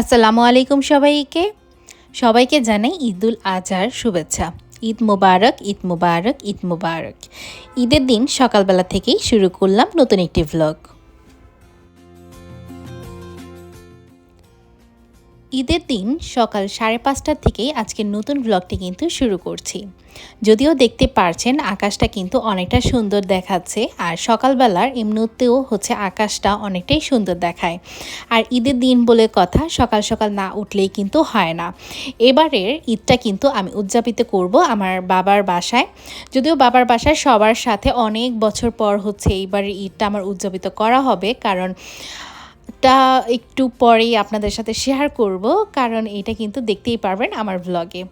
আসসালামু আলাইকুম সবাইকে। সবাইকে জানাই ঈদুল আজহার শুভেচ্ছা। ঈদ মুবারক ঈদ মুবারক ঈদ মুবারক। ঈদের দিন সকালবেলা থেকেই শুরু করলাম নতুন একটি ভ্লগ ঈদের দিন সকাল সাড়ে পাঁচটার থেকেই আজকের নতুন ব্লগটি কিন্তু শুরু করছি। যদিও দেখতে পারছেন আকাশটা কিন্তু অনেকটা সুন্দর দেখাচ্ছে, আর সকালবেলার এমনিতেও হচ্ছে আকাশটা অনেকটাই সুন্দর দেখায়। আর ঈদের দিন বলে কথা সকাল সকাল না উঠলেই কিন্তু হয় না। এবারের ঈদটা কিন্তু আমি উদযাপিত করব আমার বাবার বাসায়। যদিও বাবার বাসায় সবার সাথে অনেক বছর পর হচ্ছে এইবারের ঈদটা আমার উদযাপিত করা হবে, কারণ টা একটু পরেই আপনাদের সাথে শেয়ার করব, কারণ এটা কিন্তু দেখতেই পারবেন আমার ব্লগে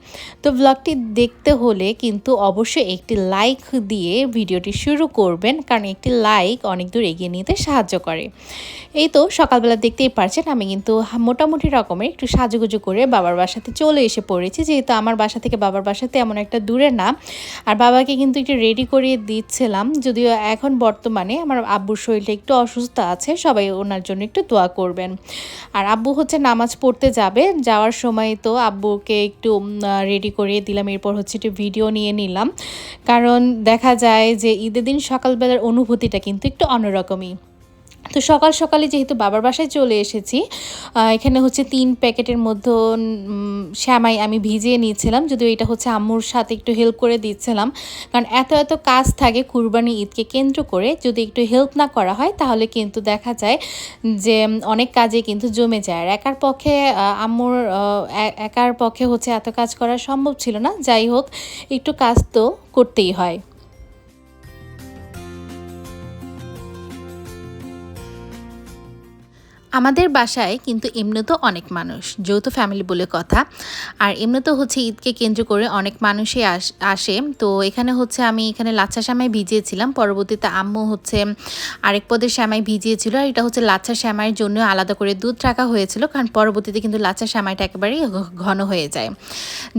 তো ব্লগটি দেখতে হলে কিন্তু অবশ্যই একটি লাইক দিয়ে ভিডিওটি শুরু করবেন, কারণ একটি লাইক অনেক দূর এগিয়ে নিতে সাহায্য করে। এই তো সকালবেলা দেখতেই পারছেন, আমি কিন্তু মোটামুটি রকমের একটু সাজুগুজু করে বাবার বাসাতে চলে এসে পড়েছি, যেহেতু আমার বাসা থেকে বাবার বাসাতে এমন একটা দূরে না। আর বাবাকে কিন্তু একটু রেডি করিয়ে দিচ্ছিলাম, যদিও এখন বর্তমানে আমার আব্বুর শরীরটা একটু অসুস্থ আছে, সবাই ওনার জন্য একটু দোয়া করবেন। আর আব্বু হচ্ছে নামাজ পড়তে যাবে। যাওয়ার সময় তো আব্বুকে একটু রেডি করিয়ে দিলাম। এরপর হচ্ছে একটু ভিডিও নিয়ে নিলাম। কারণ দেখা যায় যে ঈদের দিন সকালবেলার অনুভূতিটা কিন্তু একটু অন্যরকমই। তো সকাল সকালে যেহেতু বাবার বাসায় চলে এসেছি এখানে হচ্ছে তিন প্যাকেটের মধ্যে শ্যামাই আমি ভিজিয়ে নিয়েছিলাম, যদিও এটা হচ্ছে আম্মুর সাথে একটু হেল্প করে দিচ্ছিলাম। কারণ এত এত কাজ থাকে কুরবানি ঈদকে কেন্দ্র করে, যদি একটু হেল্প না করা হয়, তাহলে কিন্তু দেখা যায় যে অনেক কাজে কিন্তু জমে যায়। আর একার পক্ষে আম্মুর একার পক্ষে হচ্ছে এত কাজ করা সম্ভব ছিল না। যাই হোক, একটু কাজ তো করতেই হয়। আমাদের বাসায় কিন্তু এমনিতেও অনেক মানুষ, যৌথ ফ্যামিলি বলে কথা। আর এমনিতেও হচ্ছে ঈদকে কেন্দ্র করে অনেক মানুষই আসে তো এখানে হচ্ছে আমি এখানে লাচ্ছা শ্যামাই ভিজিয়েছিলাম, পরবর্তীতে আম্মু হচ্ছে আরেক পদের শ্যামাই ভিজিয়েছিল। আর এটা হচ্ছে লাচ্ছা শ্যামাইয়ের জন্য আলাদা করে দুধ রাখা হয়েছিল, কারণ পরবর্তীতে কিন্তু লাচ্ছা শ্যামাইটা একেবারেই ঘন হয়ে যায়।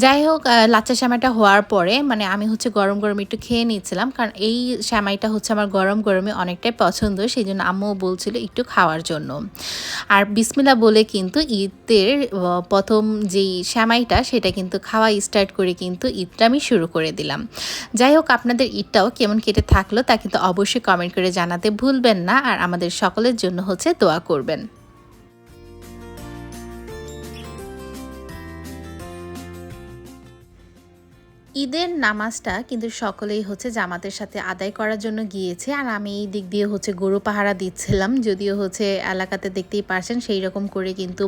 যাই হোক লাচ্ছা শ্যামাইটা হওয়ার পরে মানে আমি হচ্ছে গরম গরম একটু খেয়ে নিয়েছিলাম কারণ এই শ্যামাইটা হচ্ছে আমার গরম গরমে অনেকটাই পছন্দ। সেই জন্য আম্মুও বলছিল একটু খাওয়ার জন্য। আর বিসমিল্লা বলে কিন্তু ঈদের প্রথম যেই শ্যামাইটা, সেটা কিন্তু খাওয়া স্টার্ট করে কিন্তু ঈদটা আমি শুরু করে দিলাম। যাই হোক, আপনাদের ঈদটাও কেমন কেটে থাকল তা কিন্তু অবশ্যই কমেন্ট করে জানাতে ভুলবেন না। আর আমাদের সকলের জন্য হচ্ছে দোয়া করবেন। ঈদের নামাজটা কিন্তু সকলেই হচ্ছে জামাতের সাথে আদায় করার জন্য গিয়েছে। আর আমি এই দিক দিয়ে হচ্ছে গরু পাহারা দিচ্ছিলাম, যদিও হচ্ছে এলাকাতে দেখতেই পারছেন সেই রকম করে কিন্তু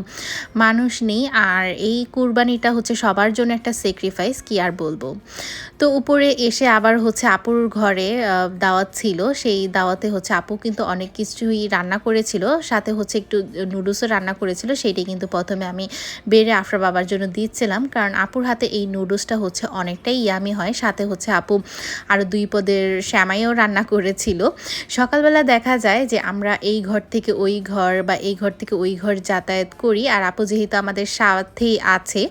মানুষ নেই। আর এই কুরবানিটা হচ্ছে সবার জন্য একটা স্যাক্রিফাইস কি আর বলব? তো উপরে এসে আবার হচ্ছে আপুর ঘরে দাওয়াত ছিল। সেই দাওয়াতে হচ্ছে আপু কিন্তু অনেক কিছুই রান্না করেছিল। সাথে হচ্ছে একটু নুডলসও রান্না করেছিল। সেইটাই কিন্তু প্রথমে আমি বেড়ে আফরা বাবার জন্য দিচ্ছিলাম। কারণ আপুর হাতে এই নুডলসটা হচ্ছে অনেকটাই ইয়ামি হয়, সাথে হচ্ছে আপু। আরও দুই পদের শ্যামাইও রান্না করেছিল। সকালবেলা দেখা যায় যে আমরা এই ঘর থেকে ওই ঘর বা এই ঘর থেকে ওই ঘর যাতায়াত করি, আর আপু যেহেতু আমাদের সাথেই আছে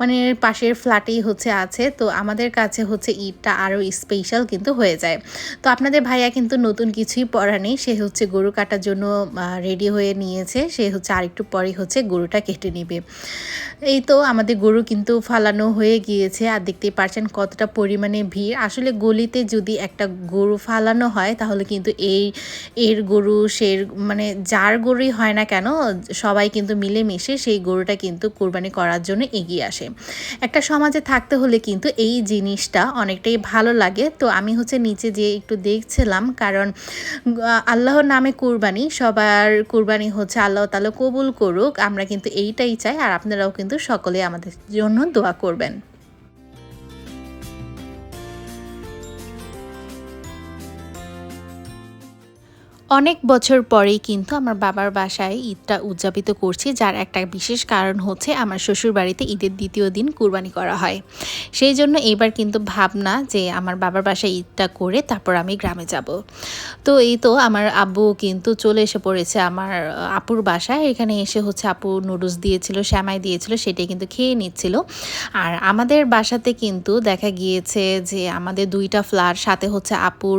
মানে পাশের ফ্ল্যাটেই হচ্ছে আছে, তো আমাদের কাছে হচ্ছে ঈদটা আরও স্পেশাল কিন্তু হয়ে যায়। তো আপনাদের ভাইয়া কিন্তু নতুন কিছুই পড়া নেই, সে হচ্ছে গরু কাটার জন্য রেডি হয়ে নিয়েছে, সে হচ্ছে আরেকটু পরে হচ্ছে গরুটা কেটে নেবে। এই তো আমাদের গরু কিন্তু ফালানো হয়ে গিয়েছে, আর দেখতেই পারছেন কতটা পরিমাণে ভিড়। আসলে গলিতে যদি একটা গরু ফালানো হয়, তাহলে কিন্তু এই, এর গরু, সের মানে যার গরুই হয় না কেন, সবাই কিন্তু মিলেমিশে সেই গরুটা কিন্তু কোরবানি করার জন্য এগিয়ে আসে। একটা সমাজে থাকতে হলে কিন্তু এই জিনিসটা অনেকটাই ভালো লাগে। তো আমি হচ্ছে নিচে যে একটু দেখছিলাম, কারণ আল্লাহর নামে কুরবানি, সবার কুরবানি হচ্ছে আল্লাহ তালা কবুল করুক। আমরা কিন্তু এইটাই চাই, আর আপনারাও কিন্তু সকলে আমাদের জন্য দোয়া করবেন। অনেক বছর পরেই কিন্তু আমার বাবার বাসায় ঈদটা উদযাপিত করছি, যার একটা বিশেষ কারণ হচ্ছে আমার শ্বশুর বাড়িতে ঈদের দ্বিতীয় দিন কুরবানি করা হয়। সেই জন্য এবার কিন্তু ভাবনা যে আমার বাবার বাসায় ঈদটা করে তারপর আমি গ্রামে যাব। তো এই তো আমার আব্বু কিন্তু চলে এসে পড়েছে আমার আপুর বাসায়। এখানে এসে হচ্ছে আপু নুডলস দিয়েছিল, শ্যামাই দিয়েছিল, সেটাই কিন্তু খেয়ে নিচ্ছিল। আর আমাদের বাসাতে কিন্তু দেখা গিয়েছে যে আমাদের দুইটা ফ্ল্যাট, সাথে হচ্ছে আপুর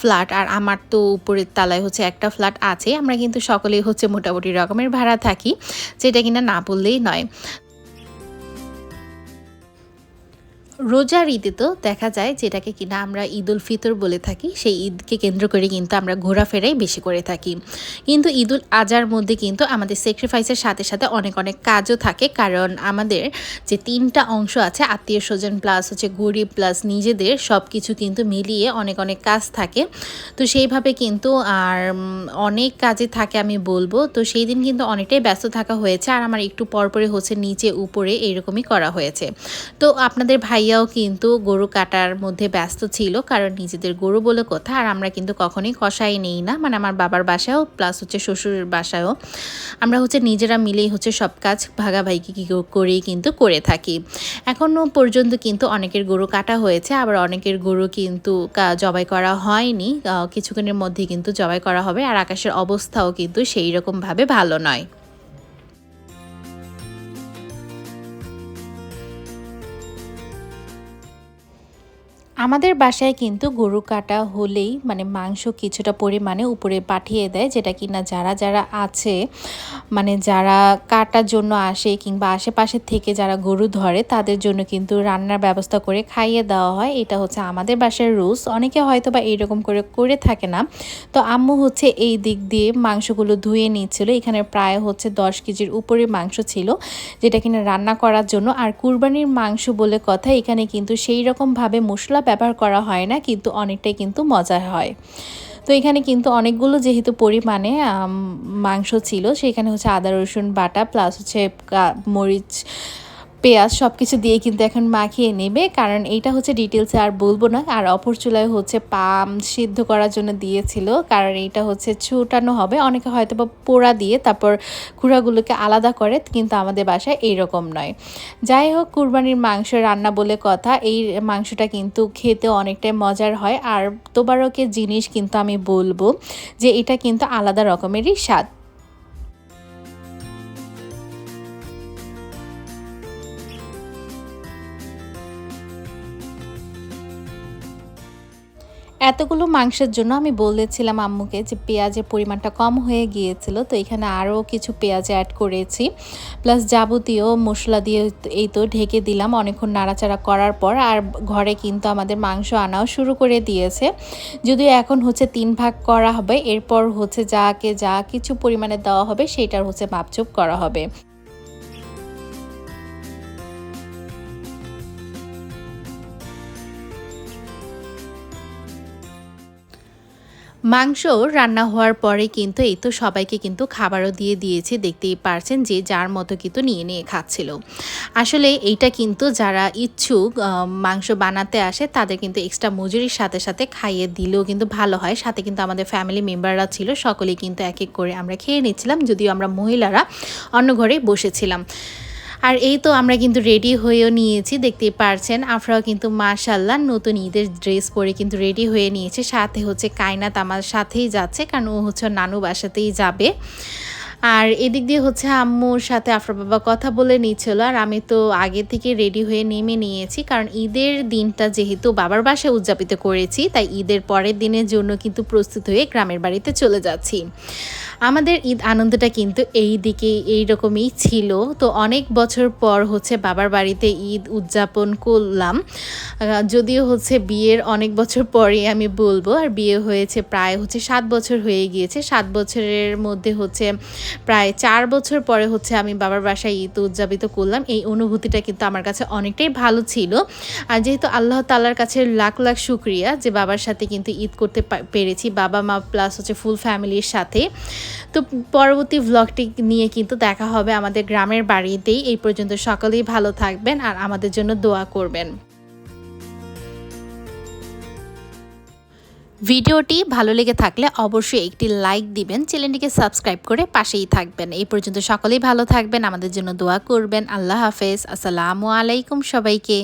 ফ্ল্যাট আর আমার তো উপরের তালায় হচ্ছে হচ্ছে একটা ফ্ল্যাট আছে, আমরা কিন্তু সকলেই হচ্ছে মোটামুটি রকমের ভাড়া থাকি, যেটা কিনা না বললেই নয়। রোজার ঈদে তো দেখা যায় যেটাকে কিনা আমরা ঈদ উল ফিতর বলে থাকি, সেই ঈদকে কেন্দ্র করে কিন্তু আমরা ঘোরাফেরাই বেশি করে থাকি। কিন্তু ঈদ উল আজহার মধ্যে কিন্তু আমাদের স্যাক্রিফাইসের সাথে সাথে অনেক অনেক কাজও থাকে। কারণ আমাদের যে তিনটা অংশ আছে, আত্মীয় স্বজন প্লাস হচ্ছে গরিব প্লাস নিজেদের সব কিছু কিন্তু মিলিয়ে অনেক অনেক কাজ থাকে। তো সেইভাবে কিন্তু আর অনেক কাজে থাকে আমি বলব। তো সেই দিন কিন্তু অনেকটাই ব্যস্ত থাকা হয়েছে। আর আমার একটু পরপরে হচ্ছে নিচে উপরে এরকমই করা হয়েছে। তো আপনাদের ভাইয়া ভাইয়াও কিন্তু গরু কাটার মধ্যে ব্যস্ত ছিল, কারণ নিজেদের গরু বলে কথা, আর আমরা কিন্তু কখনোই কষাই নেই না। মানে আমার বাবার বাসায়ও প্লাস হচ্ছে শ্বশুরের বাসায়ও, আমরা হচ্ছে নিজেরা মিলেই হচ্ছে সব কাজ ভাগাভাগি করেই কিন্তু করে থাকি। এখনও পর্যন্ত কিন্তু অনেকের গরু কাটা হয়েছে, আবার অনেকের গরু কিন্তু জবাই করা হয়নি। কিছুক্ষণের মধ্যে কিন্তু জবাই করা হবে, আর আকাশের অবস্থাও কিন্তু সেই রকমভাবে ভালো নয়। আমাদের বাসায় কিন্তু গরু কাটা হলেই মানে মাংস কিছুটা পরিমাণে উপরে পাঠিয়ে দেয়, যেটা কি না যারা যারা আছে মানে যারা কাটার জন্য আসে কিংবা আশেপাশে থেকে যারা গরু ধরে, তাদের জন্য কিন্তু রান্নার ব্যবস্থা করে খাইয়ে দেওয়া হয়। এটা হচ্ছে আমাদের বাসার রুলস। অনেকে হয়তো বা এইরকম করে করে থাকে না। তো আম্মু হচ্ছে এই দিক দিয়ে মাংসগুলো ধুয়ে নিচ্ছিল। এখানে প্রায় হচ্ছে দশ কেজির উপরে মাংস ছিল, যেটা কিনা রান্না করার জন্য। আর কুরবানির মাংস বলে কথা, এখানে কিন্তু সেই রকমভাবে মশলা ব্যবহার করা হয় না, কিন্তু অনেকটাই কিন্তু মজা হয়। তো এখানে কিন্তু অনেকগুলো যেহেতু পরিমাণে মাংস ছিল, সেখানে হচ্ছে আদা, রসুন বাটা প্লাস হচ্ছে মরিচ পেঁয়াজ সব কিছু দিয়ে কিন্তু এখন মাখিয়ে নেবে, কারণ এইটা হচ্ছে ডিটেলসে আর বলব না। আর অপর চুলায় হচ্ছে পাম সিদ্ধ করার জন্য দিয়েছিল, কারণ এইটা হচ্ছে ছুটানো হবে। অনেকে হয়তো বা পোড়া দিয়ে তারপর খুঁড়াগুলোকে আলাদা করে, কিন্তু আমাদের বাসায় এইরকম নয়। যাই হোক, কুরবানির মাংস রান্না বলে কথা, এই মাংসটা কিন্তু খেতে অনেকটাই মজার হয়। আর তোবারকের জিনিস কিন্তু আমি বলব যে এটা কিন্তু আলাদা রকমেরই স্বাদ। এতগুলো মাংসের জন্য আমি বলেছিলাম আম্মুকে যে পেঁয়াজের পরিমাণটা কম হয়ে গিয়েছিল, তো এখানে আরও কিছু পেঁয়াজ অ্যাড করেছি। প্লাস যাবতীয় মশলা দিয়ে এই তো ঢেকে দিলাম অনেকক্ষণ নাড়াচাড়া করার পর, আর ঘরে কিন্তু আমাদের মাংস আনাও শুরু করে দিয়েছে। যদিও এখন হচ্ছে তিন ভাগ করা হবে, এরপর হচ্ছে যাকে যা কিছু পরিমাণে দেওয়া হবে সেটার হচ্ছে মাপচুপ করা হবে। মাংস রান্না হওয়ার পরে কিন্তু এই তো সবাইকে কিন্তু খাবারও দিয়ে দিয়েছে, দেখতেই পারছেন যে যার মতো কিন্তু নিয়ে নিয়ে খাচ্ছিল। আসলে এইটা কিন্তু যারা ইচ্ছুক মাংস বানাতে আসে, তাদের কিন্তু এক্সট্রা মজুরির সাথে সাথে খাইয়ে দিলেও কিন্তু ভালো হয়। সাথে কিন্তু আমাদের ফ্যামিলি মেম্বাররা ছিল, সকলেই কিন্তু এক এক করে আমরা খেয়ে নিচ্ছিলাম, যদিও আমরা মহিলারা অন্য ঘরেই বসেছিলাম। আর এই তো আমরা কিন্তু রেডি হয়েও নিয়েছি, দেখতেই পারছেন। আফরাও কিন্তু মাশাল্লাহ নতুন ঈদের ড্রেস পরে কিন্তু রেডি হয়ে নিয়েছে। সাথে হচ্ছে কায়নাত আমার সাথেই যাচ্ছে, কারণ ও হচ্ছে নানু বাসাতেই যাবে। আর এদিক দিয়ে হচ্ছে আম্মুর সাথে আফরা বাবা কথা বলে নিচ্ছিল, আর আমি তো আগে থেকে রেডি হয়ে নেমে নিয়েছি, কারণ ঈদের দিনটা যেহেতু বাবার বাসায় উদযাপিত করেছি, তাই ঈদের পরের দিনের জন্য কিন্তু প্রস্তুত হয়ে গ্রামের বাড়িতে চলে যাচ্ছি। আমাদের ঈদ আনন্দটা কিন্তু এই দিকে এইরকমই ছিল। তো অনেক বছর পর হচ্ছে বাবার বাড়িতে ঈদ উদযাপন করলাম। যদিও হচ্ছে বিয়ের অনেক বছর পরে আমি বলব, আর বিয়ে হয়েছে প্রায় হচ্ছে সাত বছর হয়ে গিয়েছে। সাত বছরের মধ্যে হচ্ছে প্রায় চার বছর পরে হচ্ছে আমি বাবার বাসায় ঈদ উদযাপিত করলাম। এই অনুভূতিটা কিন্তু আমার কাছে অনেকটাই ভালো ছিল। আর যেহেতু আল্লাহ তাল্লার কাছে লাখ লাখ শুক্রিয়া যে বাবার সাথে কিন্তু ঈদ করতে পেরেছি, বাবা, মা প্লাস হচ্ছে ফুল ফ্যামিলির সাথে। তো পরবর্তী ভ্লগটি নিয়ে কিন্তু দেখা হবে আমাদের গ্রামের বাড়িতেই। এই পর্যন্ত সকলেই ভালো থাকবেন আর আমাদের জন্য দোয়া করবেন। ভিডিওটি ভালো লেগে থাকলে অবশ্যই একটি লাইক দিবেন, চ্যানেলটিকে সাবস্ক্রাইব করে পাশেই থাকবেন। এই পর্যন্ত সকলেই ভালো থাকবেন, আমাদের জন্য দোয়া করবেন। আল্লাহ হাফেজ। আসসালামু আলাইকুম সবাইকে।